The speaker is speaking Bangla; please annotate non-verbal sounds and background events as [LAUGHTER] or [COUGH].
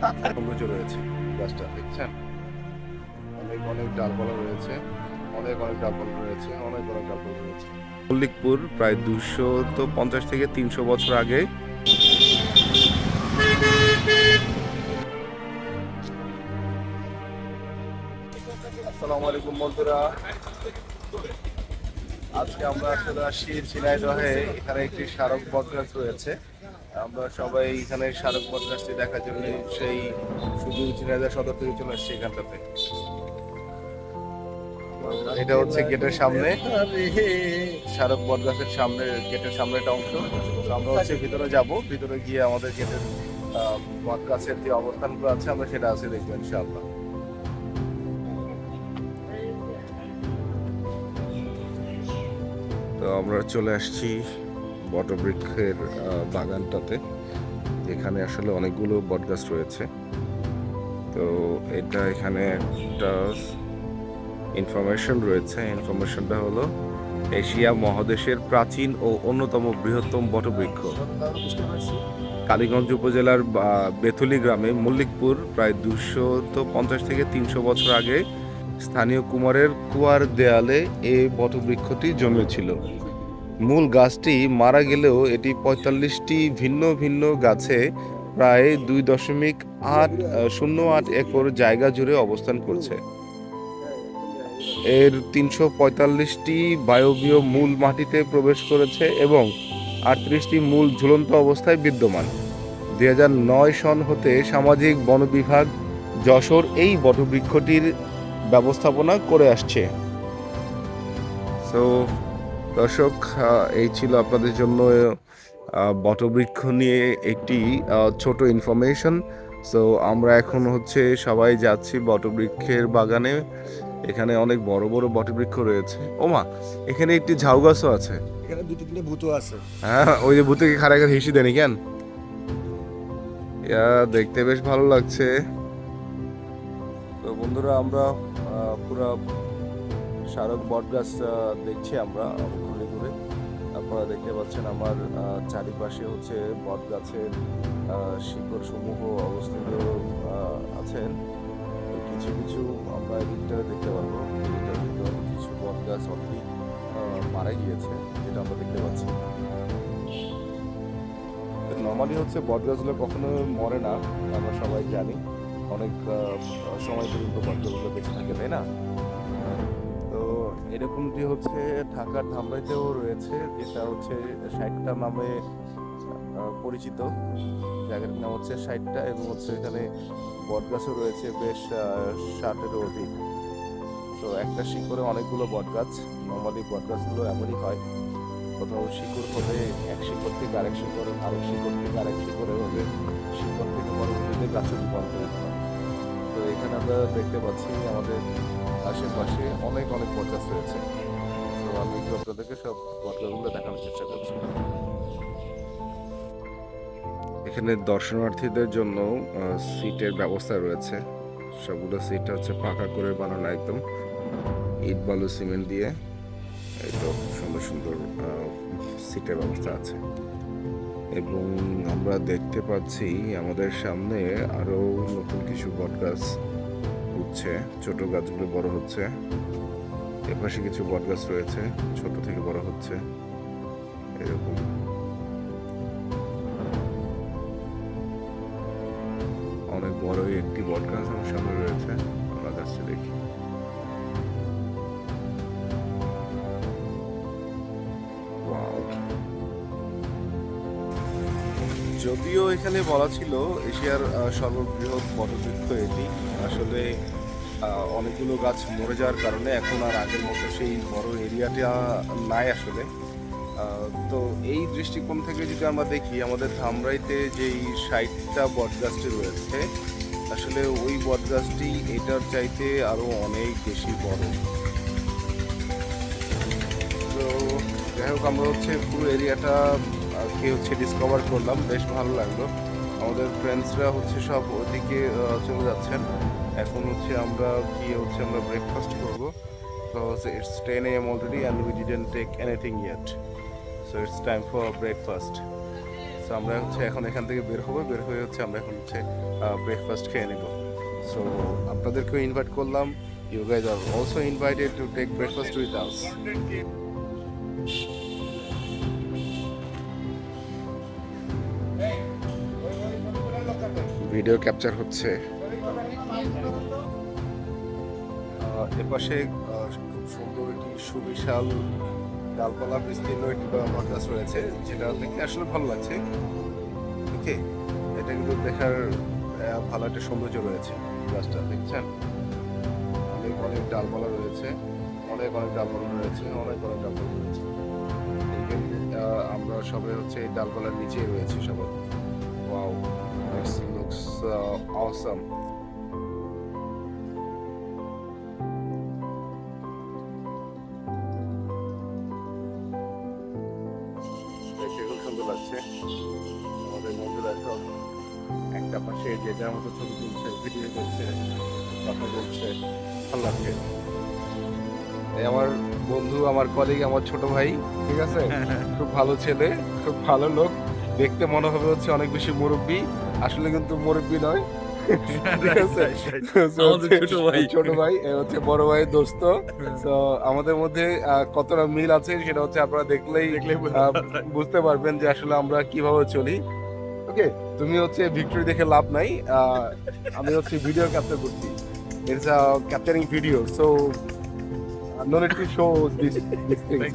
সৌন্দর্য রয়েছে গাছটা দেখছেন? অনেক অনেক ডালপালা রয়েছে অনেক অনেক ডালপালা রয়েছে অনেক অনেক ডালপালা রয়েছে। মল্লিকপুর প্রায় দুশো তো পঞ্চাশ থেকে তিনশো বছর আগে আসসালামু আলাইকুম বন্ধুরা। আজকে আমরা চলে আসছি ঝিনাইদহে এখানে একটি স্মারক বটগাছ রয়েছে। আমরা সবাই এখানে স্মারক বটগাছটি দেখার জন্য সেই শুধু ঝিনাইদহ সদর থেকে চলে আসছি এখানটাতে। এটা হচ্ছে গেটের সামনে। স্মারক বটগাছের সামনে, গেটের সামনে একটা অংশ আমরা হচ্ছে ভিতরে যাব। ভিতরে গিয়ে আমাদের গেটের বটগাছের যে অবস্থানগুলো আছে, আমরা সেটা আছে দেখব ইনশাআল্লাহ। তো আমরা চলে আসছি বটবৃক্ষের বাগানটাতে। এখানে আসলে অনেকগুলো বটগাছ রয়েছে। তো এটা এখানে একটা ইনফরমেশন রয়েছে। ইনফরমেশনটা হলো, এশিয়া মহাদেশের প্রাচীন ও অন্যতম বৃহত্তম বটবৃক্ষ। কালীগঞ্জ উপজেলার বেথুলি গ্রামে মল্লিকপুর প্রায় দুশো তো পঞ্চাশ থেকে তিনশো বছর আগে স্থানীয় কুমারের কুয়ার দেয়ালে এই বটবৃক্ষটি জন্মেছিল। মূল গাছটি মারা গেলেও এটি পঁয়তাল্লিশটি ভিন্ন ভিন্ন গাছে প্রায় দুই দশমিক আট শূন্য আট একর জায়গা জুড়ে অবস্থান করছে। এর তিনশো পঁয়তাল্লিশটি বায়বীয় মূল মাটিতে প্রবেশ করেছে এবং আটত্রিশটি মূল ঝুলন্ত অবস্থায় বিদ্যমান। দুই নয় সন হতে সামাজিক বন বিভাগ যশোর এই বটবৃক্ষটির ব্যবস্থাপনা করে আসছে। সো দর্শক এই ছিল আপনাদের জন্য বটবৃক্ষ নিয়ে একটি ছোট ইনফরমেশন সো আমরা এখন হচ্ছে সবাই যাচ্ছি বটবৃক্ষের বাগানে। এখানে অনেক বড় বড় বটবৃক্ষ রয়েছে। ওমা এখানে একটি ঝাউ গাছও আছে। এখানে দুটো তিনটে ভূত আছে। হ্যাঁ ওই যে ভূতে খারা খারা হিসি দেনি কেন? ইয়া দেখতে বেশ ভালো লাগছে। তো বন্ধুরা আমরা পুরো স্মারক বট গাছ দেখছি আমরা। আপনারা দেখতে পাচ্ছেন আমার চারিপাশে হচ্ছে বট গাছের শিকড় সমূহ অবস্থিত আছেন। কিছু কিছু আমরা এদিকটা দেখতে পারব। কিছু বট গাছ অলরেডি মারা গিয়েছে, যেটা আমরা দেখতে পাচ্ছি। নর্মালি হচ্ছে বট গাছগুলো কখনো মরে না, আমরা সবাই জানি। অনেক সময় পর্যন্ত বট গাছগুলো বেঁচে থাকে, তাই না? এরকমটি হচ্ছে ঢাকার ধামরাইতেও রয়েছে, যেটা হচ্ছে ষাটটা নামে পরিচিত। জায়গাটার নাম হচ্ছে ষাটটা এবং হচ্ছে এখানে বটগাছও রয়েছে বেশ ষাটেরও অধিক। তো একটা শিকড়ে অনেকগুলো বটগাছ নর্মালি বটগাছগুলো এমনই হয়। কোথাও শিকড় হলে এক শিকড় থেকে আরেক শিকড় আরেক শিকড় থেকে আরেক শিকড়ে হলে শিকড় থেকে পরবর্তীতে গাছে রূপান্তরিত হয়। তো এখানে আমরা দেখতে পাচ্ছি আমাদের আশেপাশে অনেক অনেক গাছ রয়েছে। তো আমি একটু আপনাদেরকে সব গাছগুলো দেখানোর চেষ্টা করছি। এখানে দর্শনার্থীদের জন্য সিটের ব্যবস্থা রয়েছে। সবগুলো সিট হচ্ছে পাকা করে বানানো একদম। ইট, বালু, সিমেন্ট দিয়ে তো সুন্দর সুন্দর সিটের ব্যবস্থা আছে। এবং আমরা দেখতে পাচ্ছি আমাদের সামনে আরও নতুন কিছু বট উঠছে ছোট গাছগুলো বড় হচ্ছে। এপাশে কিছু বট গাছ রয়েছে, ছোট থেকে বড় হচ্ছে। এরকম। অনেক বড় একটি বট গাছ আমার সামনে রয়েছে। আমরা গাছটা দেখি। যদিও এখানে বলা ছিল এশিয়ার সর্ববৃহৎ বটবৃক্ষ এটি। আসলে অনেকগুলো গাছ মরে যাওয়ার কারণে এখন আর আগের মতো সেই বড় এরিয়াটা নাই আসলে। তো এই দৃষ্টিকোণ থেকে যদি আমরা দেখি, আমাদের ধামরাইতে যেই ষাটটা বটগাছটি রয়েছে, আসলে ওই বটগাছটি এটার চাইতে আরও অনেক বেশি বড়। তো যাই হোক, আমরা হচ্ছে পুরো এরিয়াটা কে হচ্ছে ডিসকভার করলাম, বেশ ভালো লাগল। আমাদের ফ্রেন্ডসরা হচ্ছে সব ওদিকে চলে যাচ্ছেন। এখন হচ্ছে আমরা গিয়ে হচ্ছে আমরা ব্রেকফাস্ট করব। তো it's ten am already and we didn't take anything yet so it's time for breakfast so আমরা হচ্ছে এখন এখান থেকে বের হব, বের হয়ে হচ্ছে আমরা এখন হচ্ছে ব্রেকফাস্ট খেয়ে নেব। সো আপনাদেরকেও ইনভাইট করলাম। You guys are also invited to take breakfast with us video capture হচ্ছে। এপাশে খুব সুন্দর একটি সুবিশাল ডালপালা বিস্তীর্ণ একটি বটগাছ রয়েছে, যেটা দেখতে আসলে ভালো লাগছে। ওকে, এটা কিন্তু দেখার ভালো একটা সৌন্দর্য রয়েছে। গাছটা দেখছেন? অনেক অনেক ডালপালা রয়েছে, অনেক অনেক ডালপালা রয়েছে, অনেক অনেক ডালপালা রয়েছে। আমরা সবাই হচ্ছে এই ডালপালার নিচেই রয়েছে সবাই। ওয়াও সুন্দর লাগছে। আমাদের বন্ধুরা সব একটা পাশে যে যার মতো ছবি তুলছে ভিডিও করছে কথা বলছে ভালো লাগছে। এই আমার বন্ধু আমার কলিগ আমার ছোট ভাই ঠিক আছে? [LAUGHS] খুব ভালো ছেলে খুব ভালো লোক। দেখতে মনে হবে হচ্ছে অনেক বেশি মুরব্বী। আসলে কিন্তু মুরব্বী নয়। [LAUGHS] ছোট ভাই। ভাই হচ্ছে বড় ভাইয়ের দোস্ত। তো আমাদের মধ্যে কতটা মিল আছে সেটা হচ্ছে আপনারা দেখলেই বুঝতে পারবেন যে আসলে আমরা কীভাবে চলি। ওকে তুমি হচ্ছে ভিক্টরি দেখে লাভ নাই। আহ, আমি হচ্ছে ভিডিও ক্যাপচার করছি। It's a capturing video so no need to show this this things